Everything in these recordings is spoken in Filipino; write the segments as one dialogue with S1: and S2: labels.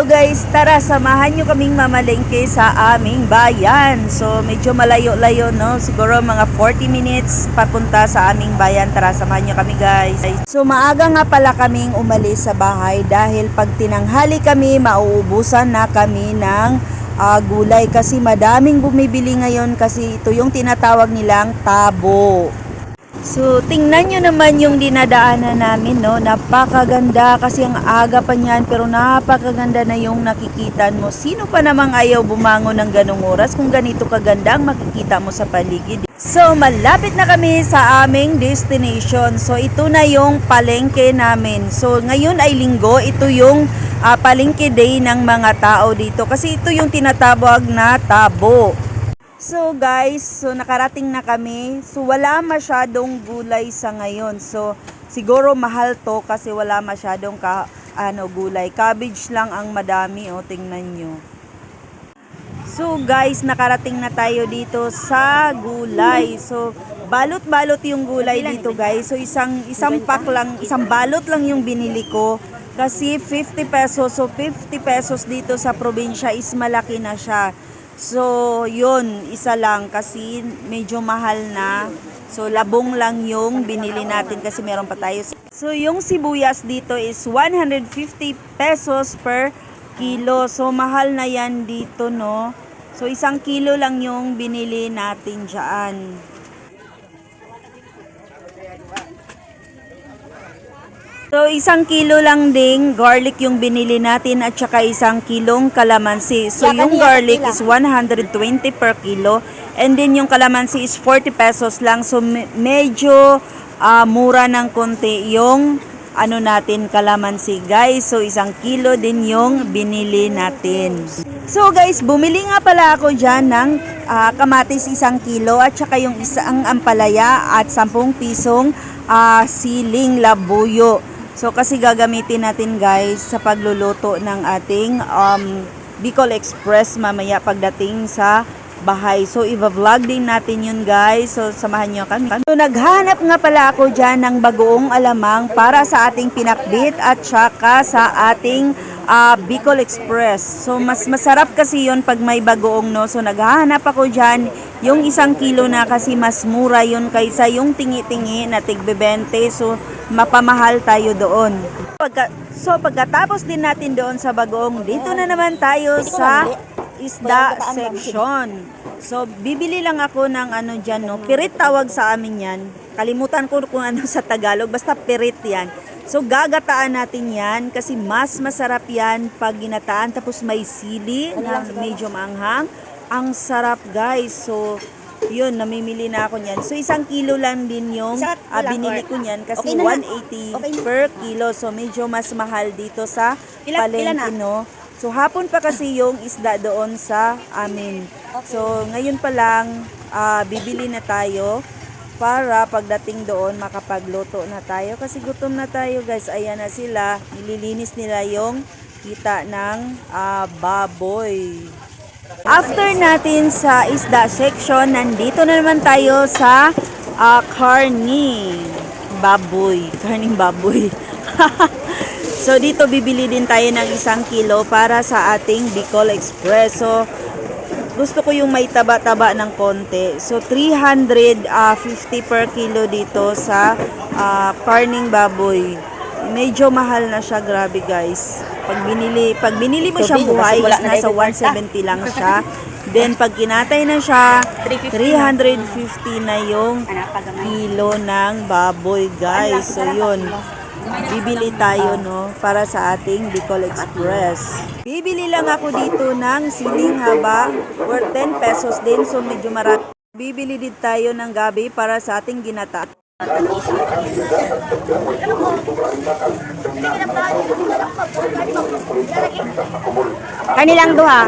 S1: Hello guys, tara samahan nyo kaming mamalengke sa aming bayan. So medyo malayo-layo no, siguro mga 40 minutes papunta sa aming bayan. Tara samahan nyo kami guys. So maaga nga pala kaming umalis sa bahay dahil pag tinanghali kami, mauubusan na kami ng ah, gulay kasi madaming bumibili ngayon kasi ito yung tinatawag nilang tabo. So, tingnan nyo naman yung dinadaanan namin, no? Napakaganda kasi ang aga pa niyan, pero napakaganda na yung nakikita mo. Sino pa namang ayaw bumangon ng ganong oras kung ganito kaganda ang makikita mo sa paligid? So, malapit na kami sa aming destination. So, ito na yung palengke namin. So, ngayon ay linggo, ito yung ah, palengke day ng mga tao dito. Kasi ito yung tinatawag na tabo. So guys, so nakarating na kami. So wala masyadong gulay sa ngayon. So siguro mahal to kasi wala masyadong ka, ano gulay. Cabbage lang ang madami, oh, tingnan nyo. So guys, nakarating na tayo dito sa gulay. So balot-balot yung gulay dito guys. So isang isang pack lang, isang balot lang yung binili ko kasi 50 pesos. So 50 pesos dito sa probinsya is malaki na siya. So, yun, isa lang kasi medyo mahal na. So, labong lang yung binili natin kasi meron pa tayo. So, yung sibuyas dito is 150 pesos per kilo. So, mahal na yan dito, no? So, isang kilo lang yung binili natin dyan. So, isang kilo lang ding garlic yung binili natin at saka isang kilong kalamansi. So, yung garlic is 120 per kilo and then yung kalamansi is 40 pesos lang. So, me- medyo ah, mura ng konti yung ano natin kalamansi guys. So, isang kilo din yung binili natin. So, guys, bumili nga pala ako dyan ng ah, kamatis isang kilo at saka yung isang ampalaya at 10 pisong ah, siling labuyo. So kasi gagamitin natin guys sa pagluluto ng ating um, Bicol Express mamaya pagdating sa bahay. So i-vlog din natin yun guys. So samahan nyo kami. So naghanap nga pala ako dyan ng bagoong alamang para sa ating pinakbit at saka sa ating ah, Bicol Express. So mas masarap kasi yun pag may bagoong no. So naghahanap ako dyan yung isang kilo na kasi mas mura yun kaysa yung tingi-tingi na tigbebente. So mapamahal tayo doon. Pagka, so pagkatapos din natin doon sa bagoong, dito na naman tayo sa isda section. So bibili lang ako ng ano dyan no. Pirit tawag sa amin yan. Kalimutan ko kung ano sa Tagalog. Basta pirit yan. So gagataan natin yan kasi mas masarap yan pag ginataan tapos may sili na medyo maanghang. Ang sarap guys. So yun, namimili na ako niyan. So isang kilo lang din yung
S2: lang,
S1: binili ko niyan kasi
S2: Okay na na.
S1: 180
S2: Okay
S1: per kilo. So medyo mas mahal dito sa palengke no. So hapon pa kasi yung isda doon sa amin. So ngayon pa lang ah, bibili na tayo para pagdating doon makapagluto na tayo kasi gutom na tayo guys. Ayan na sila. Nililinis nila yung kita ng ah, baboy. After natin sa isda section, nandito na naman tayo sa karni baboy. Karning baboy. so dito bibili din tayo ng isang kilo para sa ating Bicol Express. Gusto ko yung may taba-taba ng konti. So 350 per kilo dito sa ah, karning baboy. Medyo mahal na siya, grabe guys. Pag binili, pag binili mo siya buhay, is nasa
S2: dahil
S1: 170 lang siya. Then pag kinatay na siya,
S2: 350
S1: 350 na yung kilo ng baboy, guys. So yun, bibili tayo no para sa ating Bicol Express. Bibili lang ako dito ng siling haba worth 10 pesos din so medyo marami. Bibili din tayo ng gabi para sa ating ginata.
S2: Kanilang duha.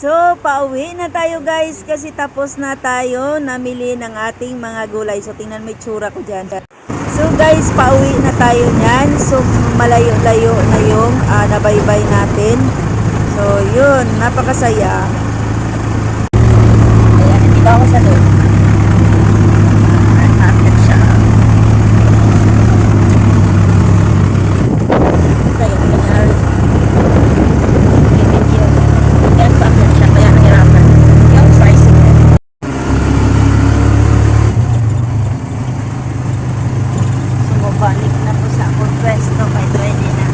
S1: So, pauwi na tayo guys kasi tapos na tayo namili ng ating mga gulay. So, tingnan mo yung tsura ko dyan. So guys, pauwi na tayo niyan. So, malayo-layo na yung ah, nabaybay natin. So, yun, napakasaya.
S2: balik na po sa akong pwesto kay pwede na.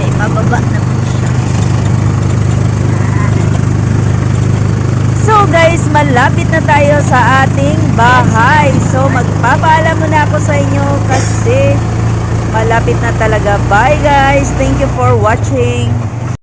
S2: Kay pababa na po siya. So guys
S1: malapit na tayo sa ating bahay. So magpapaalam muna ako sa inyo kasi malapit na talaga. Bye guys. Thank you for watching.